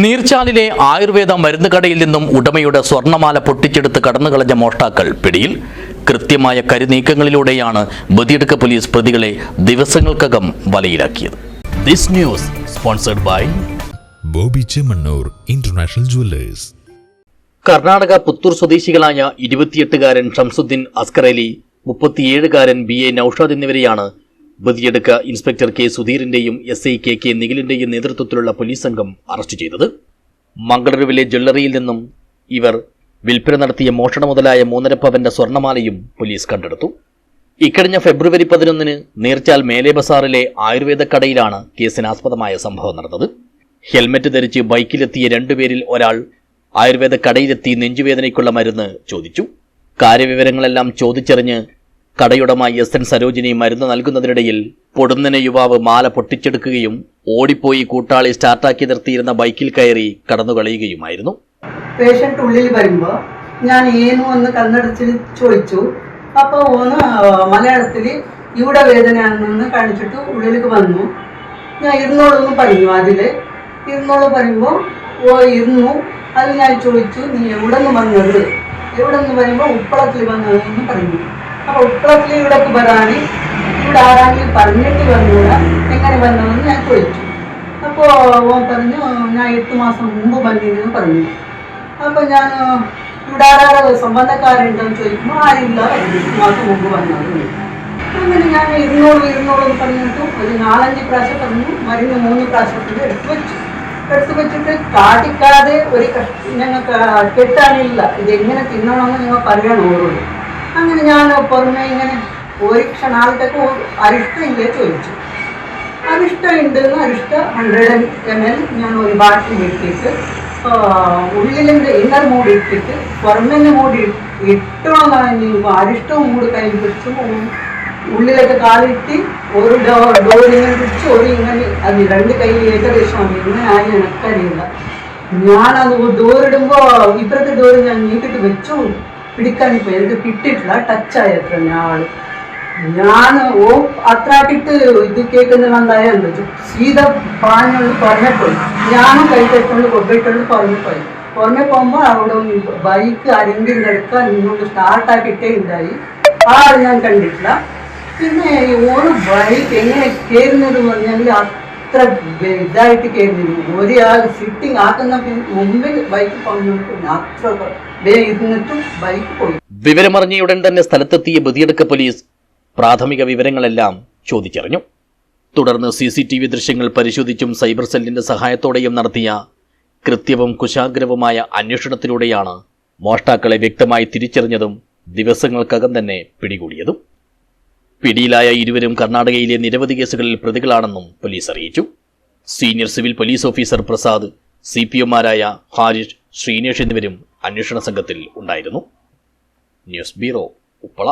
നീർച്ചാലിലെ ആയുർവേദ മരുന്ന് കടയിൽ നിന്നും ഉടമയുടെ സ്വർണമാല പൊട്ടിച്ചെടുത്ത് കടന്നുകളഞ്ഞ മോഷ്ടാക്കൾ പിടിയിൽ. കൃത്യമായ കരുനീക്കങ്ങളിലൂടെയാണ് ബദിയടുക്ക പോലീസ് പ്രതികളെ ദിവസങ്ങൾക്കകം വലയിലാക്കിയത്. This news sponsored by Boby Chemmanur international jewellers. Karnataka Puttur സ്വദേശികളായ ഇരുപത്തിയെട്ടുകാരൻ ഷംസുദ്ദീൻ അസ്കറലി അലി മുപ്പത്തിയേഴുകാരൻ ബി എ നൌഷാദ് എന്നിവരെയാണ് ബദിയടുക്ക ഇൻസ്പെക്ടർ കെ സുധീറിന്റെയും എസ് ഐ കെ കെ നിഖിലിന്റെയും നേതൃത്വത്തിലുള്ള പോലീസ് സംഘം അറസ്റ്റ് ചെയ്തത്. മംഗളൂരുവിലെ ജ്വല്ലറിയിൽ നിന്നും ഇവർ വിൽപ്പന നടത്തിയ മോഷണ മുതലായ മൂന്നര പവന്റെ സ്വർണമാലയും പോലീസ് കണ്ടെടുത്തു. ഇക്കഴിഞ്ഞ ഫെബ്രുവരി പതിനൊന്നിന് നീർച്ചാൽ മേലെ ബസാറിലെ ആയുർവേദ കടയിലാണ് കേസിനാസ്പദമായ സംഭവം നടന്നത്. ഹെൽമറ്റ് ധരിച്ച് ബൈക്കിലെത്തിയ രണ്ടുപേരിൽ ഒരാൾ ആയുർവേദ കടയിലെത്തി നെഞ്ചുവേദനയ്ക്കുള്ള മരുന്ന് ചോദിച്ചു. കാര്യവിവരങ്ങളെല്ലാം ചോദിച്ചറിഞ്ഞ് കടയുടമ എസ് എൻ സരോജിനി മരുന്ന് നൽകുന്നതിനിടയിൽ പൊടുന്നനെ യുവാവ് മാല പൊട്ടിച്ചെടുക്കുകയും ഓടിപ്പോയി കൂട്ടാളി സ്റ്റാർട്ടാക്കി നിർത്തിയിരുന്ന ബൈക്കിൽ കയറി കടന്നുകളയുകയുമായിരുന്നു. പേഷ്യന്റ് ഉള്ളിൽ വരുമ്പോൾ ഞാൻ ഏനു എന്ന് കണ്ണടച്ചിൽ ചോദിച്ചു. അപ്പോൾ ഓന്ന് മലയാളത്തിൽ ഇവിടെ വേദനയാണെന്ന് കാണിച്ചിട്ട് ഉള്ളിലേക്ക് വന്നു. ഞാൻ ഇരുന്നോളെന്ന് പറഞ്ഞു അതിൽ ഇരുന്നോൾ പറയുമ്പോൾ ഓ ഇരുന്നു. അത് ഞാൻ ചോദിച്ചു നീ എവിടെ നിന്ന് വന്നത്? എവിടെ നിന്ന് വരുമ്പോൾ ഉപ്പളത്തിൽ വന്നതെന്ന് പറഞ്ഞു. അപ്പോൾ ഉപ്പളത്തിൽ ഇവിടേക്ക് വരാൻ ഇവിടെ ആരാണെങ്കിൽ പറഞ്ഞിട്ട് വന്നൂടാ. എങ്ങനെ വന്നതെന്ന് ഞാൻ ചോദിച്ചു. അപ്പോൾ ഓൻ പറഞ്ഞു ഞാൻ എട്ട് മാസം മുമ്പ് വന്നിരുന്നു പറഞ്ഞു. അപ്പൊ ഞാൻ ഇവിടെ ആരാറ് സംബന്ധക്കാരുണ്ടെന്ന് ചോദിക്കുമ്പോൾ ആരില്ല എട്ട് മാസം മുമ്പ് വന്നത് അങ്ങനെ ഞാൻ ഇരുന്നൂറ് ഇരുന്നൂറ് പറഞ്ഞിട്ടും ഒരു നാലഞ്ച് പ്രാവശ്യം പറഞ്ഞു മരുന്ന് മൂന്ന് പ്രാവശ്യത്തിൽ എടുത്തു വെച്ചു. എടുത്തു വെച്ചിട്ട് കാട്ടിക്കാതെ ഒരു ഞങ്ങൾക്ക് കെട്ടാനില്ല. ഇത് എങ്ങനെ തിന്നണമെന്ന് ഞങ്ങൾ പറയണം ഓരോട്. അങ്ങനെ ഞാൻ പുറമെ ഇങ്ങനെ ഒരു ക്ഷണാലത്തേക്ക് അരിഷ്ടമില്ലേ ചോദിച്ചു. അരിഷ്ട ഉണ്ടെന്ന് അരിഷ്ട ഹൺഡ്രഡ് എം എൽ ഞാൻ ഒരു ബാട്ടിൽ ഇട്ടിട്ട് ഉള്ളിലിന്റെ ഇന്നർ മൂടി ഇട്ടിട്ട് പുറമെന്ന് മൂടി ഇട്ടണമെന്നാണ് അരിഷ്ടവും മൂടി കയ്യിൽ പിടിച്ചു ഉള്ളിലേക്ക് കാലിട്ട് ഒരു ഡോ ഡോറിങ്ങനെ പിടിച്ച് ഒരു ഇങ്ങനെ അത് രണ്ട് കയ്യിൽ ഏകദേശം ഇങ്ങനെ ആയി എനക്കറിയില്ല. ഞാനത് ഡോറിടുമ്പോൾ ഇപ്പുറത്തെ ഡോറ് ഞാൻ നീട്ടിട്ട് വെച്ചു പിടിക്കാനിപ്പോൾ എനിക്ക് കിട്ടിയിട്ടില്ല. ടച്ചായത്ര ആൾ ഞാൻ ഓ അത്രാക്കിട്ട് ഇത് കേൾക്കുന്നുണ്ടായ സീത പാഞ്ഞുകൊണ്ട് പറഞ്ഞപ്പോയി പോയി ഞാനും കൈ തെറ്റുകൊണ്ട് കൊബിട്ടുകൊണ്ട് പുറമെ പോകുമ്പോൾ അവിടെ ബൈക്ക് ആരെങ്കിലും എടുക്കാൻ ഇങ്ങോട്ട് സ്റ്റാർട്ടാക്കിയിട്ടേ ഉണ്ടായി ആൾ ഞാൻ കണ്ടിട്ടില്ല. പിന്നെ ഒരു ബൈക്ക് എങ്ങനെ കയറുന്നത് പറഞ്ഞാൽ അത്ര വലുതായിട്ട് കയറുന്നില്ല ഒരു ആൾ സിറ്റിംഗ് ആക്കുന്ന മുമ്പിൽ ബൈക്ക് പോകുന്ന അത്ര ഇരുന്നിട്ടും ബൈക്ക് പോയി. വിവരമറിഞ്ഞയുടൻ തന്നെ സ്ഥലത്തെത്തിയ ബദിയടുക്ക പോലീസ് പ്രാഥമിക വിവരങ്ങളെല്ലാം ചോദിച്ചറിഞ്ഞു. തുടർന്ന് സി സി ടി വി ദൃശ്യങ്ങൾ പരിശോധിച്ചും സൈബർ സെല്ലിന്റെ സഹായത്തോടെയും നടത്തിയ കൃത്യവും കുശാഗ്രവുമായ അന്വേഷണത്തിലൂടെയാണ് മോഷ്ടാക്കളെ വ്യക്തമായി തിരിച്ചറിഞ്ഞതും ദിവസങ്ങൾക്കകം തന്നെ പിടികൂടിയതും. പിടിയിലായ ഇരുവരും കർണാടകയിലെ നിരവധി കേസുകളിൽ പ്രതികളാണെന്നും പോലീസ് അറിയിച്ചു. Senior civil police officer Prasad C P ഒമാരായ Harish Sreenesh എന്നിവരും അന്വേഷണ സംഘത്തിൽ ഉണ്ടായിരുന്നു. News bureau Uppala.